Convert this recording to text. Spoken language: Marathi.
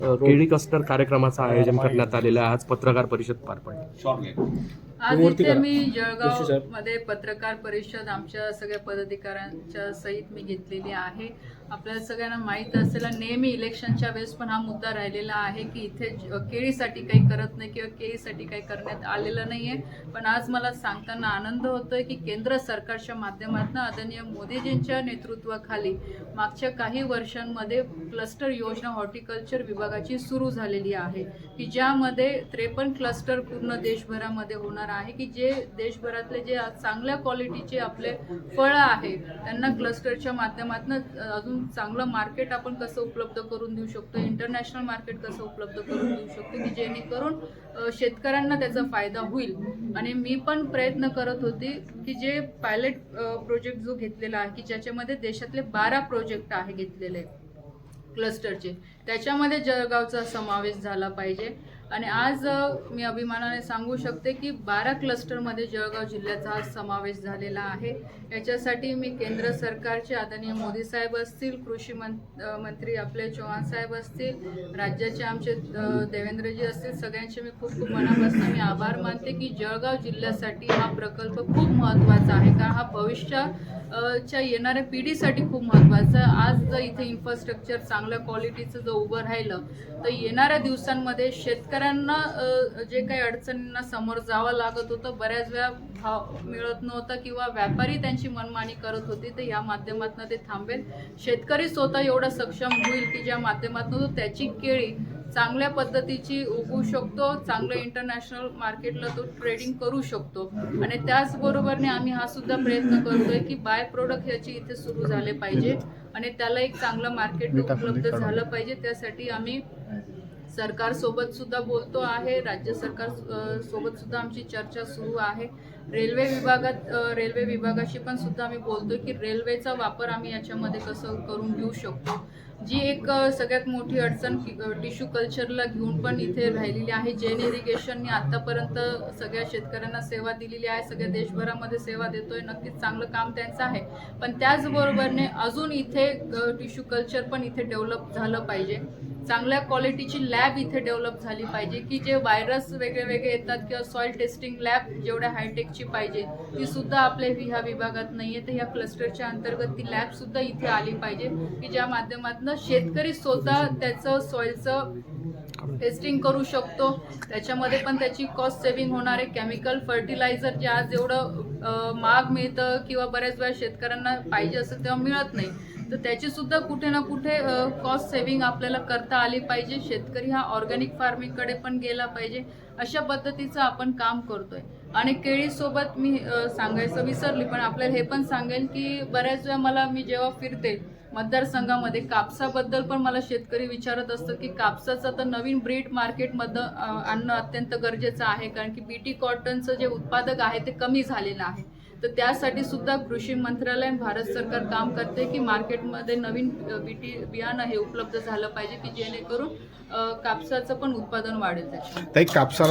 केळी कस्टर कार्यक्रमाचं आयोजन करण्यात आलेलं आज पत्रकार परिषद पार पडली. आज इथे मी जळगावमध्ये पत्रकार परिषद आमच्या सगळ्या पदाधिकाऱ्यांच्या सहित मी घेतलेली आहे. आपल्याला सगळ्यांना माहीत असेल नेहमी इलेक्शनच्या वेळेस पण हा मुद्दा राहिलेला आहे की इथे केळीसाठी काही करत नाही किंवा केळीसाठी काही करण्यात आलेलं नाही आहे पण आज मला सांगताना आनंद होतोय की केंद्र सरकारच्या माध्यमातून आदरणीय मोदीजींच्या नेतृत्वाखाली मागच्या काही वर्षांमध्ये क्लस्टर योजना हॉर्टिकल्चर विभागाची सुरू झालेली आहे की ज्यामध्ये त्रेपन्न क्लस्टर पूर्ण देशभरामध्ये होणार आहे की जे देशभरातले जे चांगल्या क्वालिटीचे आपले फळं आहे त्यांना क्लस्टरच्या माध्यमातून अजून चांगलं मार्केट आपण कसं उपलब्ध करून देऊ शकतो इंटरनॅशनल मार्केट कसं उपलब्ध करून देऊ शकतो की जेणेकरून शेतकऱ्यांना त्याचा फायदा होईल. आणि मी पण प्रयत्न करत होते की जे पायलट प्रोजेक्ट जो घेतलेला आहे की ज्याच्यामध्ये देशातले बारा प्रोजेक्ट आहे घेतलेले क्लस्टरचे त्याच्यामध्ये जळगावचा समावेश झाला पाहिजे. आणि आज मी अभिमानाने सांगू शकते की बारा क्लस्टरमध्ये जळगाव जिल्ह्याचा आज समावेश झालेला आहे. याच्यासाठी मी केंद्र सरकारचे आदरणीय मोदी साहेब असतील कृषी मं मंत्री आपले चव्हाण साहेब असतील राज्याचे आमचे देवेंद्रजी असतील सगळ्यांचे मी खूप खूप मनापासून मी आभार मानते की जळगाव जिल्ह्यासाठी हा प्रकल्प खूप महत्त्वाचा आहे. कारण हा भविष्य च्या येणाऱ्या पिढीसाठी खूप महत्त्वाचं आज जर इथे इन्फ्रास्ट्रक्चर चांगल्या क्वालिटीचं जर उभं राहिलं तर येणाऱ्या दिवसांमध्ये शेतकरी शेतकऱ्यांना जे काही अडचणींना समोर जावं लागत होतं बऱ्याच वेळा भाव मिळत नव्हता किंवा व्यापारी त्यांची मनमानी करत होती तर या माध्यमातून ते थांबेल. शेतकरी स्वतः एवढा सक्षम होईल की ज्या माध्यमातून तो त्याची केळी चांगल्या पद्धतीची उगवू शकतो चांगलं इंटरनॅशनल मार्केटला तो ट्रेडिंग करू शकतो. आणि त्याचबरोबरने आम्ही हा सुद्धा प्रयत्न करतोय की बाय प्रोडक्ट याची इथे सुरू झाले पाहिजे. आणि त्याला एक चांगलं मार्केट उपलब्ध झालं पाहिजे. त्यासाठी आम्ही सरकारसोबत सुद्धा बोलतो आहे. राज्य सरकार सोबत सुद्धा आमची चर्चा सुरू आहे. रेल्वे विभागात रेल्वे विभागाशी पण सुद्धा आम्ही बोलतो की रेल्वेचा वापर आम्ही याच्यामध्ये कसं करून घेऊ शकतो. जी एक सगळ्यात मोठी अडचण टिश्यू कल्चरला घेऊन पण इथे राहिलेली आहे. जेन इरिगेशनने आतापर्यंत सगळ्या शेतकऱ्यांना सेवा दिलेली आहे. सगळ्या देशभरामध्ये सेवा देतोय. नक्कीच चांगलं काम त्यांचं आहे. पण त्याचबरोबरने अजून इथे टिश्यू कल्चर पण इथे डेव्हलप झालं पाहिजे. चांगल्या क्वालिटीची लॅब इथे डेव्हलप झाली पाहिजे की जे व्हायरस वेगळे वेगळे येतात किंवा सॉइल टेस्टिंग लॅब जेवढ्या हायटेकची पाहिजे ती सुद्धा आपल्या ह्या विभागात नाही आहे तर ह्या क्लस्टरच्या अंतर्गत ती लॅब सुद्धा इथे आली पाहिजे की ज्या माध्यमातून शेतकरी स्वतः त्याचं सॉइलचं टेस्टिंग करू शकतो. त्याच्यामध्ये पण त्याची कॉस्ट सेव्हिंग होणार आहे. केमिकल फर्टिलायझर जे आज एवढं माग महाग मिळतं किंवा बऱ्याच वेळा शेतकऱ्यांना पाहिजे असं तेव्हा मिळत नाही. तर त्याचीसुद्धा कुठे ना कुठे कॉस्ट सेव्हिंग आपल्याला करता आली पाहिजे. शेतकरी हा ऑर्गॅनिक फार्मिंगकडे पण गेला पाहिजे. अशा पद्धतीचं आपण काम करतोय. आणि केळीसोबत मी सांगायचं विसरली पण आपल्याला हे पण सांगेल की बऱ्याच वेळा मला मी जेव्हा फिरते मतदारसंघामध्ये कापसाबद्दल पण मला शेतकरी विचारत असतं की कापसाचं तर नवीन ब्रीड मार्केटमध्ये आणणं अत्यंत गरजेचं आहे. कारण की बीटी कॉटनचं जे उत्पादक आहे ते कमी झालेलं आहे. तर त्यासाठी सुद्धा कृषी मंत्रालय भारत सरकार काम करते की मार्केटमध्ये नवीन बीटी बियाणं हे उपलब्ध झालं पाहिजे की जेणेकरून कापसाचं पण उत्पादन वाढेल त्याच्या कापसा कापसाला